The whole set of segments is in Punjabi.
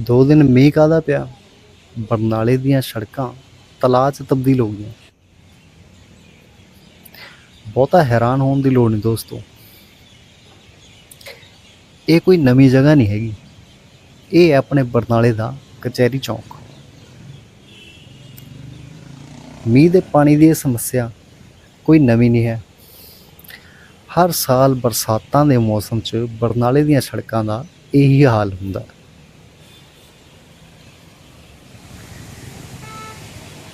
ਦੋ ਦਿਨ ਮੀਂਹ ਕਾਹਦਾ ਪਿਆ? ਬਰਨਾਲੇ ਦੀਆਂ ਸੜਕਾਂ ਤਲਾਅ 'ਚ ਤਬਦੀਲ ਹੋ ਗਈਆਂ। ਬਹੁਤਾ ਹੈਰਾਨ ਹੋਣ ਦੀ ਲੋੜ ਨਹੀਂ ਦੋਸਤੋ। ਇਹ ਕੋਈ ਨਵੀਂ ਜਗ੍ਹਾ ਨਹੀਂ ਹੈਗੀ। ਇਹ ਹੈ ਆਪਣੇ ਬਰਨਾਲੇ ਦਾ ਕਚਹਿਰੀ ਚੌਂਕ। ਮੀਂਹ ਦੇ ਪਾਣੀ ਦੀ ਇਹ ਸਮੱਸਿਆ ਕੋਈ ਨਵੀਂ ਨਹੀਂ ਹੈ। ਹਰ ਸਾਲ ਬਰਸਾਤਾਂ ਦੇ ਮੌਸਮ 'ਚ ਬਰਨਾਲੇ ਦੀਆਂ ਸੜਕਾਂ ਦਾ ਇਹੀ ਹਾਲ ਹੁੰਦਾ। ਹੈ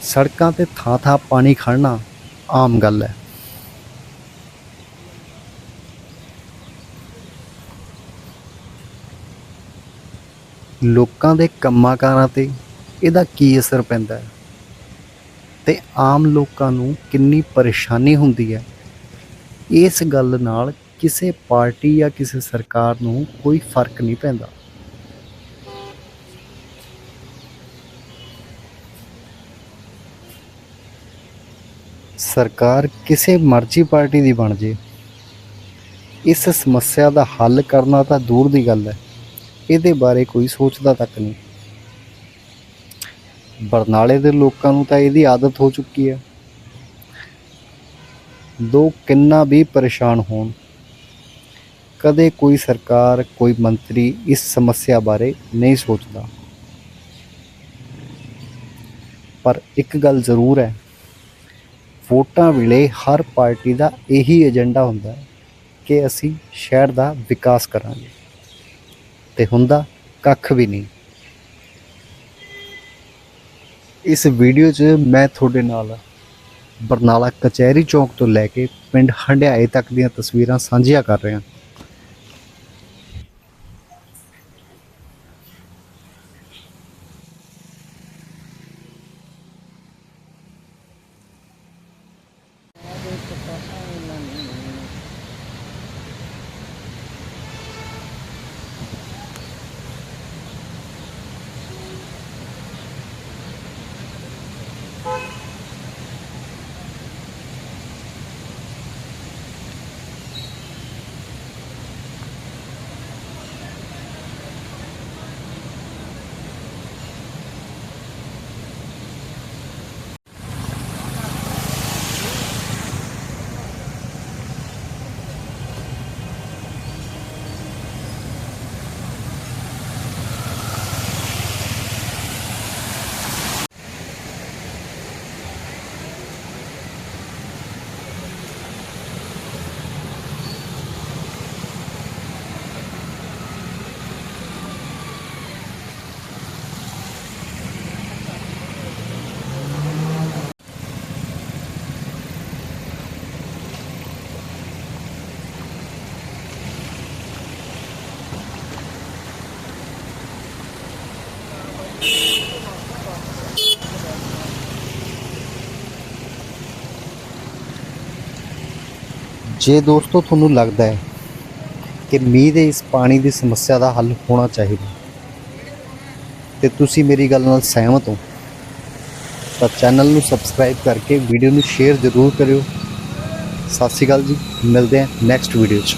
ਸੜਕਾਂ ਤੇ ਥਾਂ ਥਾਂ ਪਾਣੀ ਖੜਨਾ ਆਮ ਗੱਲ ਹੈ। ਲੋਕਾਂ ਦੇ ਕੰਮਾਂ ਕਾਰਾਂ ਤੇ ਇਹਦਾ ਕੀ ਅਸਰ ਪੈਂਦਾ ਹੈ? ਤੇ ਆਮ ਲੋਕਾਂ ਨੂੰ ਕਿੰਨੀ ਪਰੇਸ਼ਾਨੀ ਹੁੰਦੀ ਹੈ? ਇਸ ਗੱਲ ਨਾਲ ਕਿਸੇ ਪਾਰਟੀ ਜਾਂ ਕਿਸੇ ਸਰਕਾਰ ਨੂੰ ਕੋਈ ਫ਼ਰਕ ਨਹੀਂ ਪੈਂਦਾ। ਸਰਕਾਰ ਕਿਸੇ ਮਰਜ਼ੀ ਪਾਰਟੀ ਦੀ ਬਣ ਜੇ। ਇਸ ਸਮੱਸਿਆ ਦਾ ਹੱਲ ਕਰਨਾ ਤਾਂ ਦੂਰ ਦੀ ਗੱਲ ਹੈ। ਇਹਦੇ ਬਾਰੇ ਕੋਈ ਸੋਚਦਾ ਤੱਕ ਨਹੀਂ। ਬਰਨਾਲੇ ਦੇ ਲੋਕਾਂ ਨੂੰ ਤਾਂ ਇਹਦੀ ਆਦਤ ਹੋ ਚੁੱਕੀ ਹੈ। ਲੋਕ ਕਿੰਨਾ ਵੀ ਪਰੇਸ਼ਾਨ ਹੋਣ। ਕਦੇ ਕੋਈ ਸਰਕਾਰ, ਕੋਈ ਮੰਤਰੀ ਇਸ ਸਮੱਸਿਆ ਬਾਰੇ ਨਹੀਂ ਸੋਚਦਾ। ਪਰ ਇੱਕ ਗੱਲ ਜ਼ਰੂਰ ਹੈ। ਵੋਟਾਂ ਵੇਲੇ ਹਰ ਪਾਰਟੀ ਦਾ ਇਹੀ ਏਜੰਡਾ ਹੁੰਦਾ ਕਿ ਅਸੀਂ ਸ਼ਹਿਰ ਦਾ ਵਿਕਾਸ ਕਰਾਂਗੇ। ਤੇ ਹੁੰਦਾ ਕੱਖ ਵੀ ਨਹੀਂ। ਇਸ ਵੀਡੀਓ 'ਚ ਮੈਂ ਤੁਹਾਡੇ ਨਾਲ ਬਰਨਾਲਾ ਕਚਹਿਰੀ ਚੌਕ ਤੋਂ ਲੈ ਕੇ ਪਿੰਡ ਹੰਡਿਆਏ ਤੱਕ ਦੀਆਂ ਤਸਵੀਰਾਂ ਸਾਂਝੀਆਂ ਕਰ ਰਿਹਾ ਜੇ ਦੋਸਤੋ ਤੁਹਾਨੂੰ ਲੱਗਦਾ ਹੈ ਕਿ ਮੀਂਹ ਦੇ ਇਸ ਪਾਣੀ ਦੀ ਸਮੱਸਿਆ ਦਾ ਹੱਲ ਹੋਣਾ ਚਾਹੀਦਾ ਤੇ ਤੁਸੀਂ ਮੇਰੀ ਗੱਲ ਨਾਲ ਸਹਿਮਤ ਹੋ, ਤਾਂ ਚੈਨਲ ਨੂੰ ਸਬਸਕ੍ਰਾਈਬ ਕਰਕੇ ਵੀਡੀਓ ਨੂੰ ਸ਼ੇਅਰ ਜ਼ਰੂਰ ਕਰਿਓ। ਸਤਿ ਸ਼੍ਰੀ ਅਕਾਲ ਜੀ, ਮਿਲਦੇ ਹਾਂ ਨੈਕਸਟ ਵੀਡੀਓ 'ਚ।